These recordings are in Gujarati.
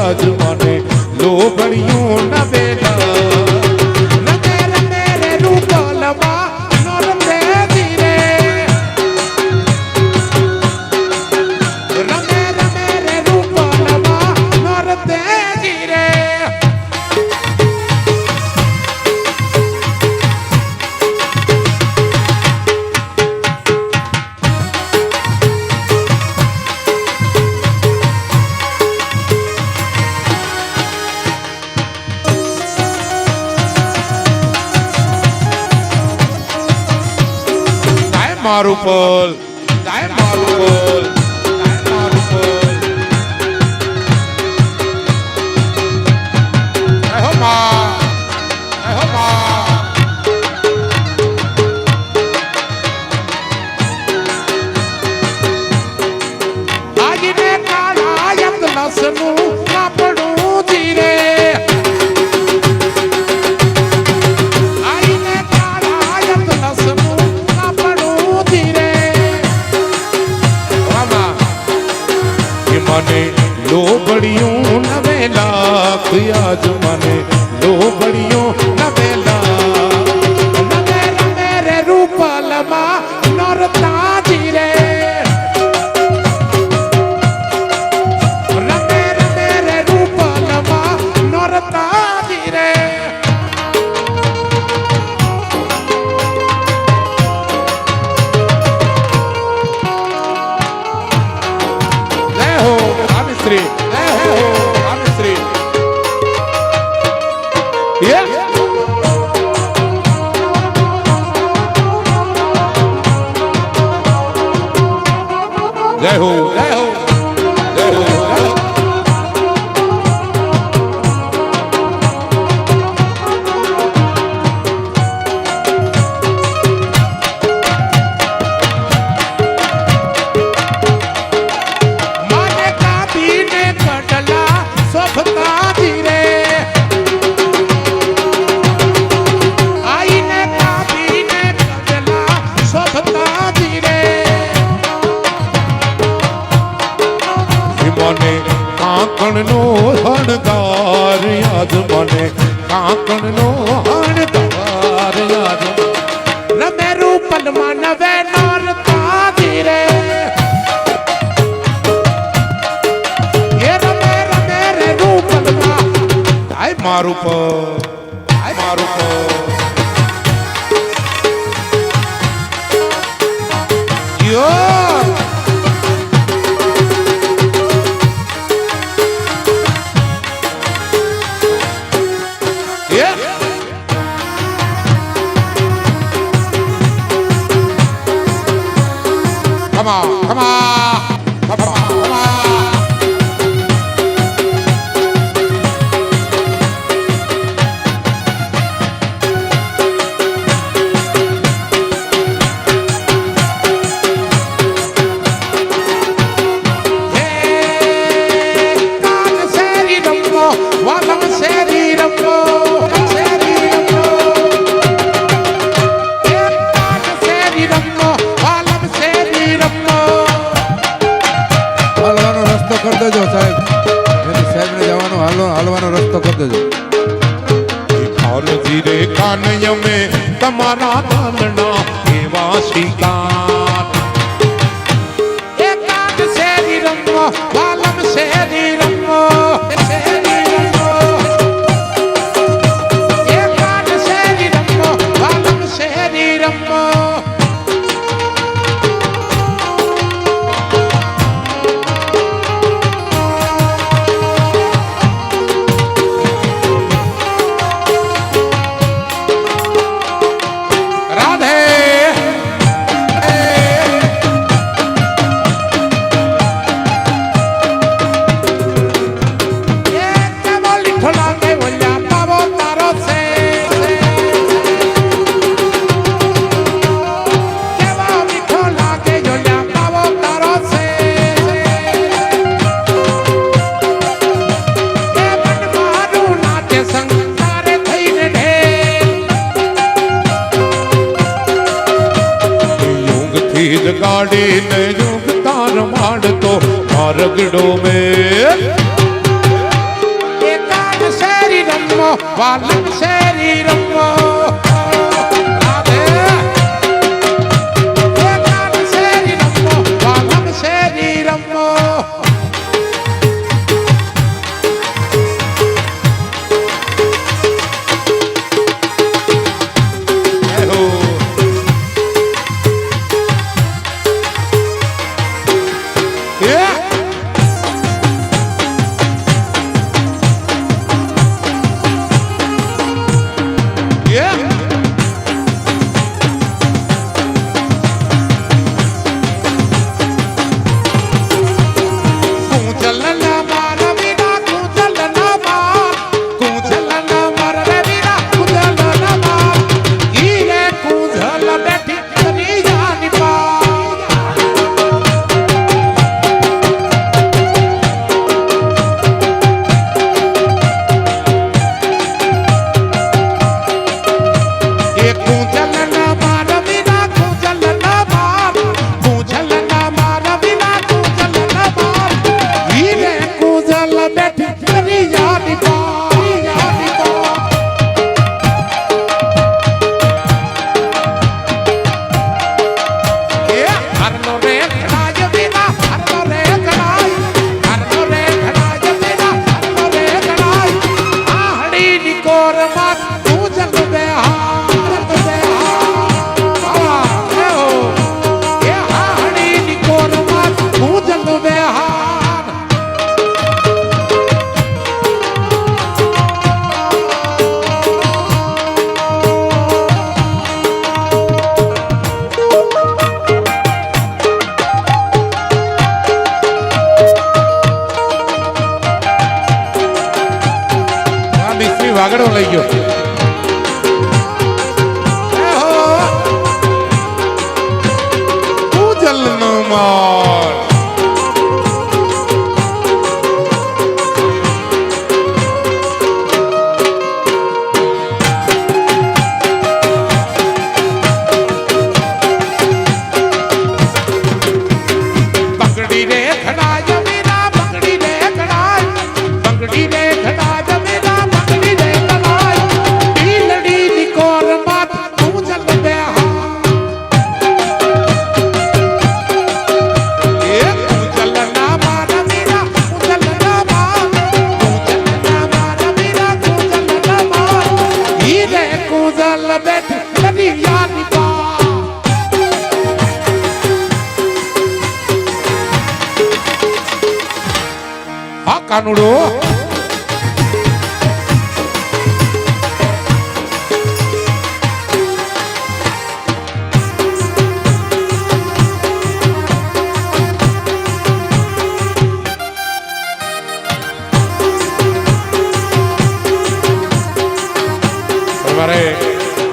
আজ মানে મારું બોલ ગાય મારું બોલ આજને કાળા યજ્ઞ સનું યાદ Derrou, derrou. Come on, come on. જ્ઞાન અમે તમારા તાલના એવા શિકાર એકાદ શેરી રંગો આલમ શેરી રંગો એકાદ શેરી રંગો પાડીને યુગતાર માડતો મારગડો મે. વાલન શરીર મેળો લઈ ગયો કાનુડો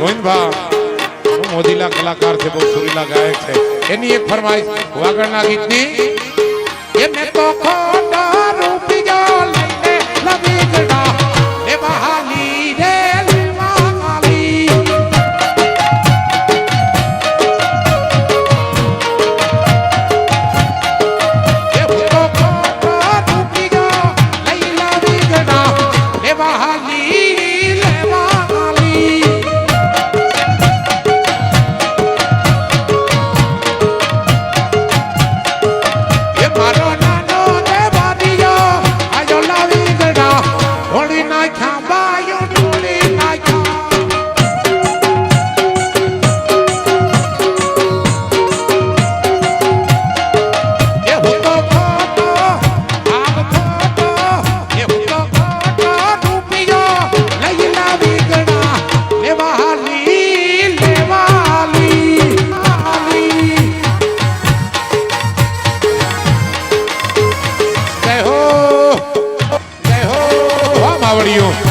ગોવિંદભા મોદીલા કલાકાર છે, બહુ સુરીલા ગાયક છે. એની એક ફરમાઈશ, વાગડના ગીતની, એને તો ખો બાવળીઓ